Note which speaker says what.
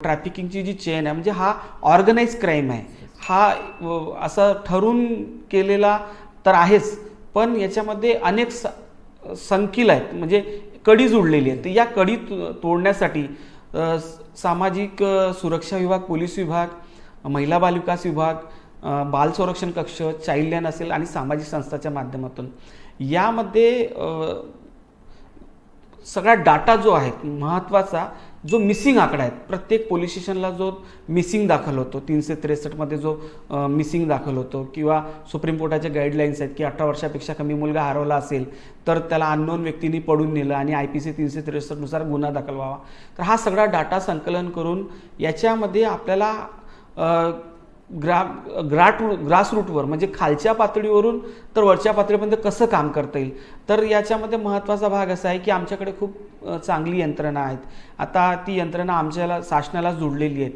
Speaker 1: ट्रॅफिकिंगची जी chain आहे म्हणजे हा ऑर्गनाईज क्राईम आहे. हा अ, असा ठरून केलेला तर आहेच पण याच्यामध्ये अनेक स संकील आहेत म्हणजे कडी जुडलेली आहे तर या कडी तो- तोडण्यासाठी सामाजिक सुरक्षा विभाग पोलीस विभाग महिला बालविकास विभाग बाल संरक्षण कक्ष चाइल्डलाईन असेल आणि सामाजिक संस्थाच्या माध्यमातून. यामध्ये सगळा डाटा जो आहे महत्त्वाचा जो मिसिंग आकडा आहे प्रत्येक पोलीस स्टेशनला जो मिसिंग दाखल होतो तीनशे त्रेसष्टमध्ये जो मिसिंग दाखल होतो किंवा सुप्रीम कोर्टाच्या गाईडलाईन्स आहेत की अठरा वर्षापेक्षा कमी मुलगा हरवला असेल तर त्याला अननोन व्यक्तींनी पडून नेलं आणि आय पी सी तीनशे त्रेसष्टनुसार गुन्हा दाखल व्हावा. तर हा सगळा डाटा संकलन करून याच्यामध्ये आपल्याला ग्रा ग्राट ग्रासरूटवर म्हणजे खालच्या पातळीवरून तर वरच्या पातळीपर्यंत कसं काम करता येईल? तर याच्यामध्ये महत्त्वाचा भाग असा आहे की आमच्याकडे खूप चांगली यंत्रणा आहेत. आता ती यंत्रणा आमच्याला शासनाला जोडलेली आहेत.